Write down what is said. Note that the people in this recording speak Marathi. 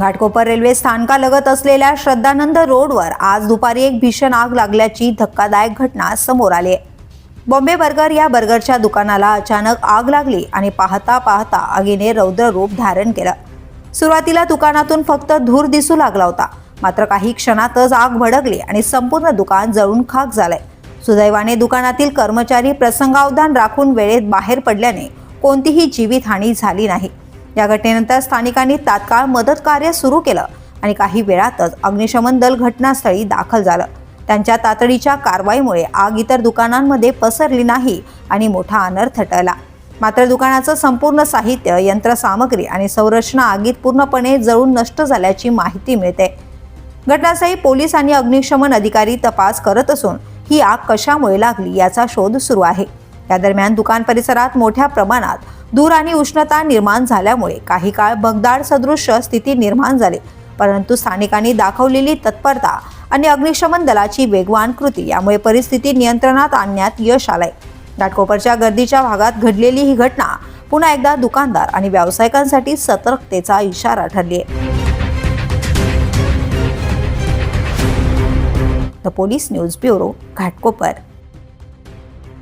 घाटकोपर रेल्वे स्थानकालगत असलेल्या श्रद्धानंद रोडवर आज दुपारी एक भीषण आग लागल्याची धक्कादायक घटना समोर आली आहे. बॉम्बे बर्गर या बर्गरच्या दुकानाला अचानक आग लागली आणि पाहता पाहता आगीने रौद्र रूप धारण केलं. सुरुवातीला दुकानातून फक्त धूर दिसू लागला होता. मात्र काही क्षणातच आग भडकली आणि संपूर्ण दुकान जळून खाक झालंय. सुदैवाने दुकानातील कर्मचारी प्रसंगावधान राखून वेळेत बाहेर पडल्याने कोणतीही जीवितहानी झाली नाही. या घटनेनंतर स्थानिकांनी तात्काळ मदत कार्य सुरू केलं आणि काही वेळातच अग्निशमन दल घटनास्थळी दाखल झालं. त्यांच्या तातडीच्या कारवाईमुळे आग इतर दुकानांमध्ये पसरली नाही आणि मोठा अनर्थ टळला. मात्र दुकानाचं संपूर्ण साहित्य यंत्रसामग्री आणि संरचना आगीत पूर्णपणे जळून नष्ट झाल्याची माहिती मिळते. घटनास्थळी पोलीस आणि अग्निशमन अधिकारी तपास करत असून ही आग कशामुळे लागली याचा शोध सुरू आहे. या दरम्यान दुकान परिसरात मोठ्या प्रमाणात धूर आणि उष्णता निर्माण झाल्यामुळे काही काळ भगदाड सदृश्य स्थिती निर्माण झाली. परंतु स्थानिकांनी दाखवलेली तत्परता आणि अग्निशमन दलाची वेगवान कृती यामुळे परिस्थिती नियंत्रणात आणण्यात यश आलंय. घाटकोपरच्या गर्दीच्या भागात घडलेली ही घटना पुन्हा एकदा दुकानदार आणि व्यावसायिकांसाठी सतर्कतेचा इशारा ठरली आहे the police news bureau Ghatkopar.